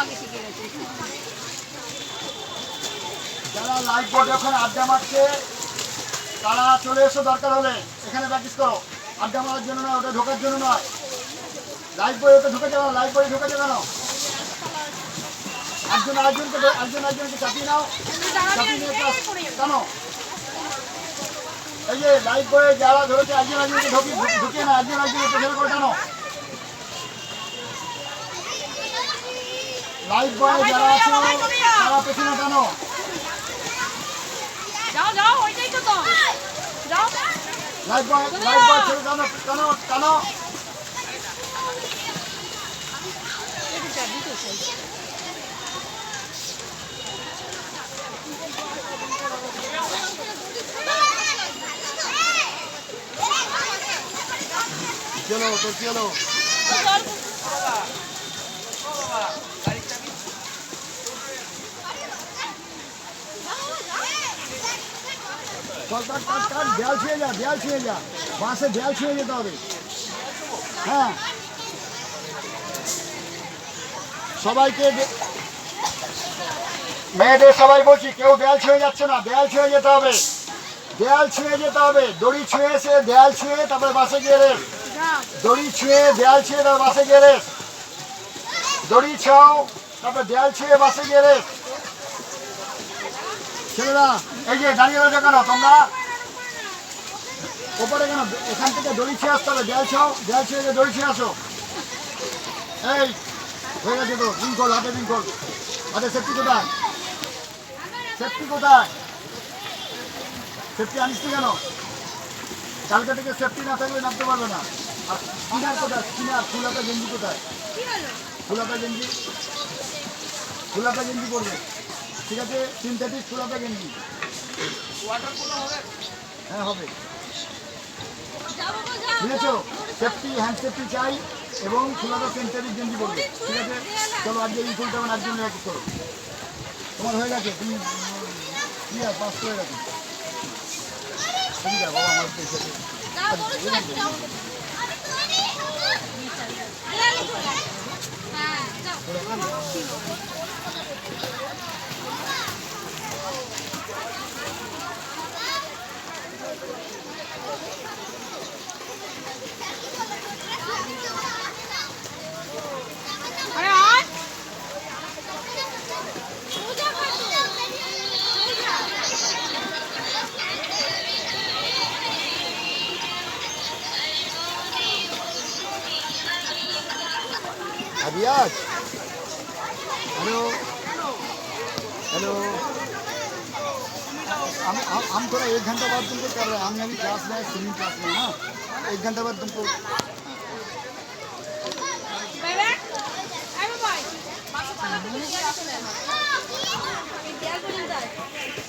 আমাকে শিখিয়ে গেছে যারা লাইফ বোর্ডে ওখানে আড্ডা মারছে, তারা চলে এসো, দরকার হলে। এখানে প্র্যাকটিস করো। আড্ডা মারার জন্য নয়, ওটা ঢোকার জন্য নয়। লাইফ বই ওটা ঢুকে যাবে লাইফ বই ঢুকে যাবে একজন আরেকজনকে একজন আরেকজনকে চাপিয়ে নাও। চাপিয়ে কেন? এই যে লাইফ বয়ে যারা ধরেছে, একজন একজনকে ঢুকি ঢুকে না, একজন একজনকে পেছনে করে কেন? লাইভ বয়ে যারা আছে তারা পেছনে টানো যাও যাও ওইটাই তো তো যাও লাইভ বয় লাইভ বয় ছেড়ে টানো টানো টানো চলো তো চলো চল কাট কাট কাট দেয়াল ছুঁয়ে যা, দেয়াল ছুঁয়ে যা। বাসে দেয়াল ছুঁয়ে যেতে হবে। হ্যাঁ। সবাইকে মেয়েদের সবাই বলছি, কেউ দেয়াল ছুঁয়ে যাচ্ছে না, দেয়াল ছুঁয়ে যেতে হবে। দেয়াল ছুঁয়ে যেতে হবে। দড়ি ছুঁয়ে এসে দেয়াল ছুঁয়ে তারপরে বাসে গিয়ে রেস। দড়ি ছুঁয়ে, দেয়াল ছুঁয়ে তারপর বাসে গিয়ে দড়ি ছাও, তারপরে দেয়াল ছুঁয়ে বাসে গিয়ে ছেলেরা এই যে দাঁড়িয়ে রয়েছে কেন? তোমরা? ওপরে কেন? এখান থেকে দড়ি ছিঁড়ে আসতে হবে। দেয়াল ছাও দেয়াল ছিঁড়ে দড়ি ছিঁড়ে আসো। এই হয়ে গেছে তো। বিঙ্কল হাতে বিঙ্কল হাতে সেফটি কোথায়? সেফটি কোথায়? সেফটি আনিস কেন? কালকে থেকে সেফটি না থাকলে নামতে পারবে না। আর স্পিনার কোথায়? স্পিনার ফুলাতা গেঞ্জি কোথায়? ফুলাতা গেঞ্জি? ফুলাতা গেঞ্জি পরবে। ঠিক আছে সিনথেটিক ফুলাতা গেঞ্জি হ্যাঁ হবে। বুঝেছ? সেফটি হ্যান্ড সেফটি চাই এবং ফুলাতা সিনথেটিক গেঞ্জি পরবে। ঠিক আছে? চলো, আজকে এই ফুলটা আমার একজন এক করো। তোমার হয়ে গেছে? তুমি কি আর পাস করে গেছে। ঠিক আছে, বাবা, আমার আবিয়াজ হ্যালো হ্যালো हम हम थोड़ा एक घंटा बाद तुमको कर रहे हैं हम यानी क्लास में सिंगिंग क्लास में ना एक घंटा बाद तुमको Bye-bye.